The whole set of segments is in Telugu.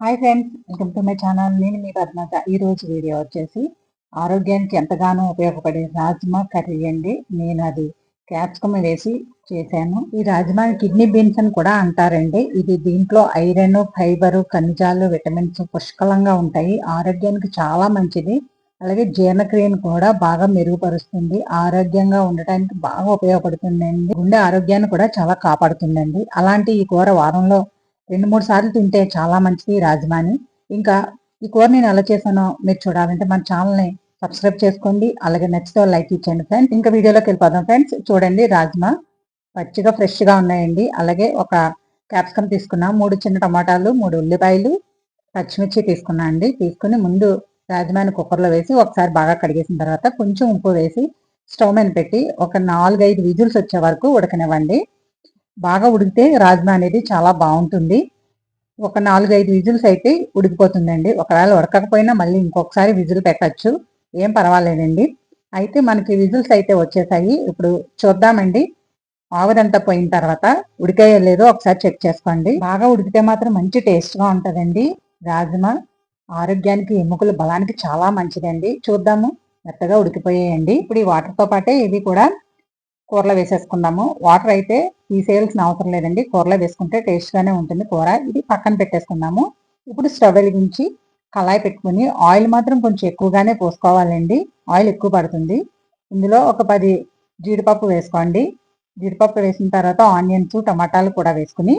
Hi friends welcome to my channel నేను మీ పద్మజ ఈ రోజు వీడియో వచ్చేసి ఆరోగ్యానికి ఎంతగానో ఉపయోగపడే రాజ్మా కర్రీ అండి. నేను అది క్యాప్సికమ్ వేసి చేశాను. ఈ రాజ్మా కిడ్నీ బీన్స్ అని కూడా అంటారండి. ఇది దీంట్లో ఐరన్ ఫైబర్ ఖనిజాలు విటమిన్స్ పుష్కలంగా ఉంటాయి. ఆరోగ్యానికి చాలా మంచిది. అలాగే జీర్ణక్రియను కూడా బాగా మెరుగుపరుస్తుంది. ఆరోగ్యంగా ఉండటానికి బాగా ఉపయోగపడుతుందండి. గుండె ఆరోగ్యాన్ని కూడా చాలా కాపాడుతుందండి. అలాంటి ఈ కూర వారంలో రెండు మూడు సార్లు తింటే చాలా మంచిది రాజమాని. ఇంకా ఈ కూర నేను ఎలా చేశానో మీరు చూడాలంటే మన ఛానల్ని సబ్స్క్రైబ్ చేసుకోండి అలాగే నచ్చితే లైక్ ఇచ్చండి ఫ్రెండ్స్. ఇంకా వీడియోలోకి వెళ్ళిపోదాం ఫ్రెండ్స్. చూడండి రాజ్మా పచ్చిగా ఫ్రెష్గా ఉన్నాయండి. అలాగే ఒక క్యాప్సికమ్ తీసుకున్నా మూడు చిన్న టమాటాలు మూడు ఉల్లిపాయలు పచ్చిమిర్చి తీసుకున్నా అండి. తీసుకుని ముందు రాజమాని కుక్కర్లో వేసి ఒకసారి బాగా కడిగేసిన తర్వాత కొంచెం ఉప్పు వేసి స్టవ్ మీద పెట్టి ఒక నాలుగైదు విజిల్స్ వచ్చే వరకు ఉడకనివ్వండి. బాగా ఉడికితే రాజ్మా అనేది చాలా బాగుంటుంది. ఒక నాలుగైదు విజిల్స్ అయితే ఉడికిపోతుందండి. ఒకవేళ ఉడకకపోయినా మళ్ళీ ఇంకొకసారి విజిల్ పెట్టచ్చు. ఏం పర్వాలేదండి. అయితే మనకి విజిల్స్ అయితే వచ్చేసాయి. ఇప్పుడు చూద్దామండి. ఆవిరంతా పోయిన తర్వాత ఉడికాయో లేదో ఒకసారి చెక్ చేసుకోండి. బాగా ఉడికితే మాత్రం మంచి టేస్ట్గా ఉంటుందండి రాజ్మా. ఆరోగ్యానికి ఎముకల బలానికి చాలా మంచిదండి. చూద్దాము. మెత్తగా ఉడికిపోయాయండి. ఇప్పుడు ఈ వాటర్తో పాటే ఇవి కూడా కూరలో వేసేసుకుందాము. వాటర్ అయితే తీసేయాల్సిన అవసరం లేదండి. కూరలో వేసుకుంటే టేస్ట్గానే ఉంటుంది కూర. ఇది పక్కన పెట్టేసుకుందాము. ఇప్పుడు స్టవ్ వెలిగించి కళాయి పెట్టుకుని ఆయిల్ మాత్రం కొంచెం ఎక్కువగానే పోసుకోవాలండి. ఆయిల్ ఎక్కువ పడుతుంది. ఇందులో ఒక పది జీడిపప్పు వేసుకోండి. జీడిపప్పు వేసిన తర్వాత ఆనియన్స్ టమాటాలు కూడా వేసుకుని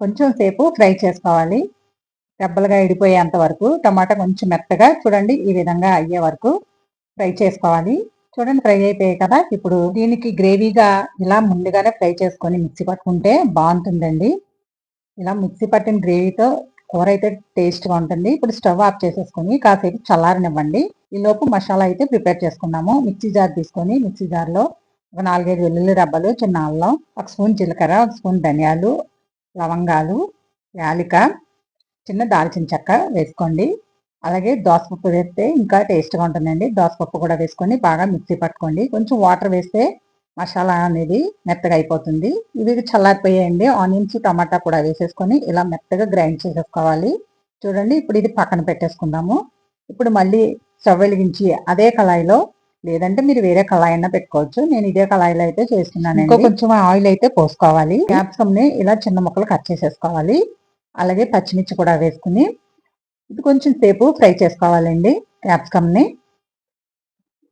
కొంచెం సేపు ఫ్రై చేసుకోవాలి. దెబ్బలుగా ఇడిపోయేంత వరకు టమాటా కొంచెం మెత్తగా చూడండి ఈ విధంగా అయ్యే వరకు ఫ్రై చేసుకోవాలి. చూడండి ఫ్రై అయిపోయాయి కదా. ఇప్పుడు దీనికి గ్రేవీగా ఇలా ముందుగానే ఫ్రై చేసుకొని మిక్సీ పట్టుకుంటే బాగుంటుందండి. ఇలా మిక్సీ పట్టిన గ్రేవీతో కూర అయితే టేస్ట్గా ఉంటుంది. ఇప్పుడు స్టవ్ ఆఫ్ చేసేసుకొని కాసేపు చల్లారనివ్వండి. ఈ లోపు మసాలా అయితే ప్రిపేర్ చేసుకున్నాము. మిక్సీ జార్ తీసుకొని మిక్సీ జార్లో ఒక నాలుగైదు వెల్లుల్లి రబ్బలు చిన్న అల్లం ఒక స్పూన్ జీలకర్ర ఒక స్పూన్ ధనియాలు లవంగాలు యాలిక చిన్న దాల్చిన చెక్క వేసుకోండి. అలాగే దోసపప్పు వేస్తే ఇంకా టేస్ట్గా ఉంటుందండి. దోసపప్పు కూడా వేసుకొని బాగా మిక్సీ పట్టుకోండి. కొంచెం వాటర్ వేస్తే మసాలా అనేది మెత్తగా అయిపోతుంది. ఇవి చల్లారిపోయాయండి. ఆనియన్స్ టమాటా కూడా వేసేసుకొని ఇలా మెత్తగా గ్రైండ్ చేసేసుకోవాలి. చూడండి ఇప్పుడు ఇది పక్కన పెట్టేసుకుందాము. ఇప్పుడు మళ్ళీ స్టవ్ వెలిగించి అదే కళాయిలో లేదంటే మీరు వేరే కళాయి అయినా పెట్టుకోవచ్చు. నేను ఇదే కళాయిలో అయితే చేస్తున్నాను ఇంకో కొంచెం ఆయిల్ అయితే పోసుకోవాలి. క్యాప్సికమ్ని ఇలా చిన్న ముక్కలు కట్ చేసేసుకోవాలి. అలాగే పచ్చిమిర్చి కూడా వేసుకుని ఇది కొంచెం సేపు ఫ్రై చేసుకోవాలండి క్యాప్సికమ్ని.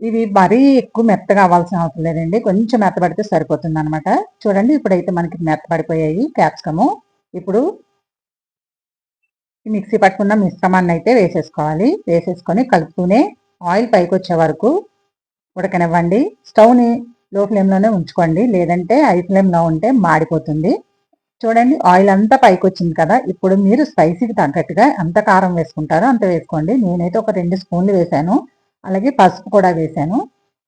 ఇవి మరీ ఎక్కువ మెత్తగా అవ్వాల్సిన అవసరం లేదండి కొంచెం మెత్తబడితే సరిపోతుంది అనమాట చూడండి ఇప్పుడైతే మనకి మెత్తబడిపోయాయి క్యాప్సికము. ఇప్పుడు మిక్సీ పట్టుకున్న మిశ్రమాన్ని అయితే వేసేసుకోవాలి. వేసేసుకొని కలుపుతూనే ఆయిల్ పైకి వచ్చే వరకు ఉడకనివ్వండి. స్టవ్ని లో ఫ్లేమ్లోనే ఉంచుకోండి లేదంటే హై ఫ్లేమ్లో ఉంటే మాడిపోతుంది. చూడండి ఆయిల్ అంతా పైకి వచ్చింది కదా. ఇప్పుడు మీరు స్పైసీకి తగ్గట్టుగా ఎంత కారం వేసుకుంటారో అంత వేసుకోండి. నేనైతే ఒక రెండు స్పూన్లు వేసాను. అలాగే పసుపు కూడా వేసాను.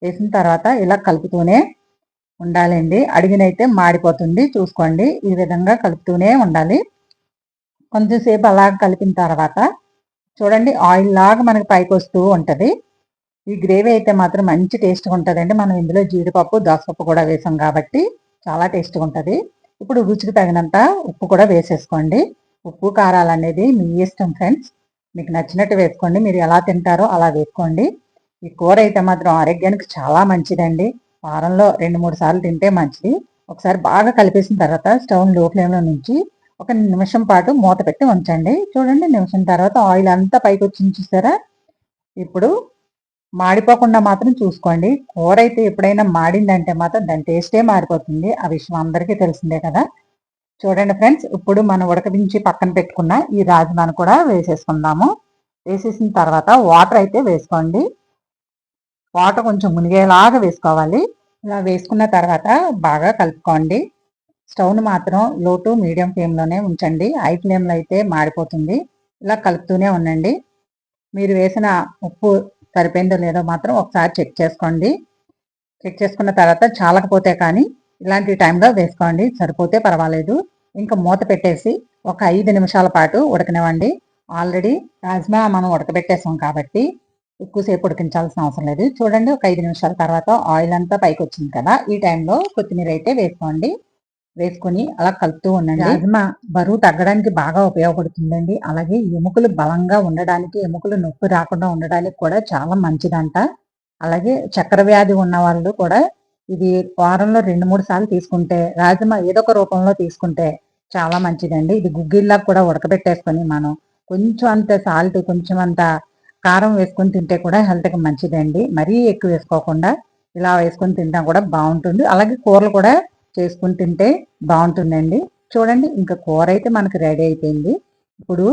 వేసిన తర్వాత ఇలా కలుపుతూనే ఉండాలండి. అడిగినైతే మాడిపోతుంది. చూసుకోండి. ఈ విధంగా కలుపుతూనే ఉండాలి. కొంచెంసేపు అలా కలిపిన తర్వాత చూడండి ఆయిల్ లాగా మనకి పైకి వస్తూ ఉంటుంది. ఈ గ్రేవీ అయితే మాత్రం మంచి టేస్ట్గా ఉంటుందండి. మనం ఇందులో జీడిపప్పు దోసపప్పు కూడా వేసాం కాబట్టి చాలా టేస్ట్గా ఉంటుంది. ఇప్పుడు రుచికి తగినంత ఉప్పు కూడా వేసేసుకోండి. ఉప్పు కారాలు అనేది మీ ఇష్టం ఫ్రెండ్స్. మీకు నచ్చినట్టు వేసుకోండి. మీరు ఎలా తింటారో అలా వేసుకోండి. ఈ కూర అయితే మాత్రం ఆరోగ్యానికి చాలా మంచిదండి. వారంలో రెండు మూడు సార్లు తింటే మంచిది. ఒకసారి బాగా కలిపేసిన తర్వాత స్టవ్లో ఫ్లేమ్లో నుంచి ఒక నిమిషం పాటు మూత పెట్టి ఉంచండి. చూడండి నిమిషం తర్వాత ఆయిల్ అంతా పైకి వచ్చి చూసారా? ఇప్పుడు మాడిపోకుండా మాత్రం చూసుకోండి. కూర అయితే ఎప్పుడైనా మాడిందంటే మాత్రం దాని టేస్టే మారిపోతుంది. ఆ విషయం అందరికీ తెలిసిందే కదా. చూడండి ఫ్రెండ్స్ ఇప్పుడు మనం ఉడకదించి పక్కన పెట్టుకున్న ఈ రాజమాను కూడా వేసేసుకుందాము. వేసేసిన తర్వాత వాటర్ అయితే వేసుకోండి. వాటర్ కొంచెం మునిగేలాగా వేసుకోవాలి. ఇలా వేసుకున్న తర్వాత బాగా కలుపుకోండి. స్టవ్ను మాత్రం లో టు మీడియం ఫ్లేమ్లోనే ఉంచండి. హై ఫ్లేమ్లో అయితే మాడిపోతుంది. ఇలా కలుపుతూనే ఉండండి. మీరు వేసిన ఉప్పు సరిపోయిందో లేదో మాత్రం ఒకసారి చెక్ చేసుకోండి. చెక్ చేసుకున్న తర్వాత చాలకపోతే కానీ ఇలాంటి టైంలో వేసుకోండి. సరిపోతే పర్వాలేదు. ఇంకా మూత పెట్టేసి ఒక ఐదు నిమిషాల పాటు ఉడకనివ్వండి. ఆల్రెడీ రాజ్మా మనం ఉడకబెట్టేసాం కాబట్టి ఎక్కువసేపు ఉడికించాల్సిన అవసరం లేదు. చూడండి ఒక ఐదు నిమిషాల తర్వాత ఆయిల్ అంతా పైకి వచ్చింది కదా ఈ టైంలో కొత్తిమీర అయితే వేసుకోండి. వేసుకొని అలా కలుపుతూ ఉండండి. రాజ్మా. బరువు తగ్గడానికి బాగా ఉపయోగపడుతుందండి. అలాగే ఎముకలు బలంగా ఉండడానికి ఎముకలు నొప్పి రాకుండా ఉండడానికి కూడా చాలా మంచిదంట. అలాగే చక్కెర వ్యాధి ఉన్న వాళ్ళు కూడా ఇది వారంలో రెండు మూడు సార్లు తీసుకుంటే రాజ్మా ఏదో ఒక రూపంలో తీసుకుంటే చాలా మంచిదండి. ఇది గుగ్గిల్లా కూడా ఉడకబెట్టేసుకొని మనం కొంచెం అంత సాల్ట్ కొంచెం అంత కారం వేసుకొని తింటే కూడా హెల్త్కి మంచిదండి. మరీ ఎక్కువ వేసుకోకుండా ఇలా వేసుకొని తింటా కూడా బాగుంటుంది. అలాగే కూరలు కూడా చేసుకుని తింటే బాగుంటుందండి. చూడండి ఇంకా కూర అయితే మనకు రెడీ అయిపోయింది. ఇప్పుడు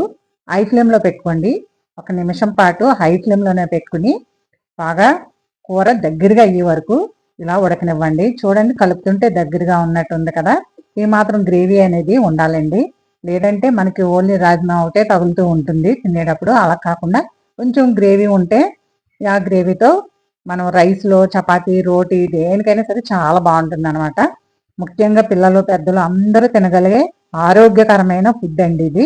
హై ఫ్లేమ్లో పెట్టుకోండి. ఒక నిమిషం పాటు హై ఫ్లేమ్లోనే పెట్టుకుని బాగా కూర దగ్గరగా అయ్యే వరకు ఇలా ఉడకనివ్వండి. చూడండి కలుపుతుంటే దగ్గరగా ఉన్నట్టు ఉంది కదా. ఈ మాత్రం గ్రేవీ అనేది ఉండాలండి. లేదంటే మనకి ఓన్లీ రాజ్మా ఒకటే తగులుతూ ఉంటుంది తినేటప్పుడు. అలా కాకుండా కొంచెం గ్రేవీ ఉంటే ఆ గ్రేవీతో మనం రైస్లో చపాతీ రోటీ దేనికైనా సరే చాలా బాగుంటుంది అనమాట ముఖ్యంగా పిల్లలు పెద్దలు అందరూ తినగలిగే ఆరోగ్యకరమైన ఫుడ్ అండి ఇది.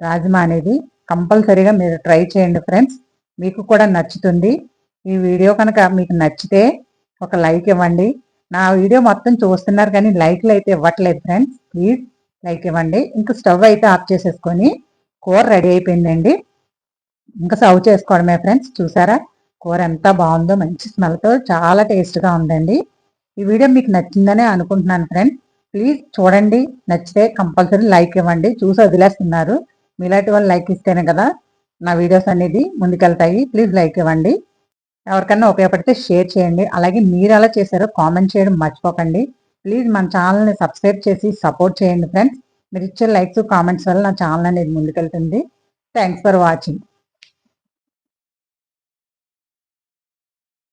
రాజ్మా అనేది కంపల్సరీగా మీరు ట్రై చేయండి ఫ్రెండ్స్. మీకు కూడా నచ్చుతుంది. ఈ వీడియో కనుక మీకు నచ్చితే ఒక లైక్ ఇవ్వండి. నా వీడియో మొత్తం చూస్తున్నారు కానీ లైక్లు అయితే ఇవ్వట్లేదు ఫ్రెండ్స్. ప్లీజ్ లైక్ ఇవ్వండి. ఇంకా స్టవ్ అయితే ఆఫ్ చేసేసుకొని కూర రెడీ అయిపోయిందండి. ఇంకా సర్వ్ చేసుకోవడమే ఫ్రెండ్స్. చూసారా? కూర ఎంత బాగుందో మంచి స్మెల్తో చాలా టేస్ట్గా ఉందండి. ఈ వీడియో మీకు నచ్చిందనే అనుకుంటున్నాను ఫ్రెండ్ ప్లీజ్ చూడండి. నచ్చితే కంపల్సరీ లైక్ ఇవ్వండి. చూసి వదిలేస్తున్నారు. మీలాంటి వాళ్ళు లైక్ ఇస్తేనే కదా నా వీడియోస్ అనేది ముందుకెళ్తాయి. ప్లీజ్ లైక్ ఇవ్వండి. ఎవరికన్నా ఉపయోగపడితే షేర్ చేయండి. అలాగే మీరు ఎలా చేశారో కామెంట్ చేయడం మర్చిపోకండి. ప్లీజ్ మన ఛానల్ని సబ్స్క్రైబ్ చేసి సపోర్ట్ చేయండి ఫ్రెండ్స్ మీరు ఇచ్చే లైక్స్ కామెంట్స్ వల్ల నా ఛానల్ అనేది ముందుకెళ్తుంది. Thanks for watching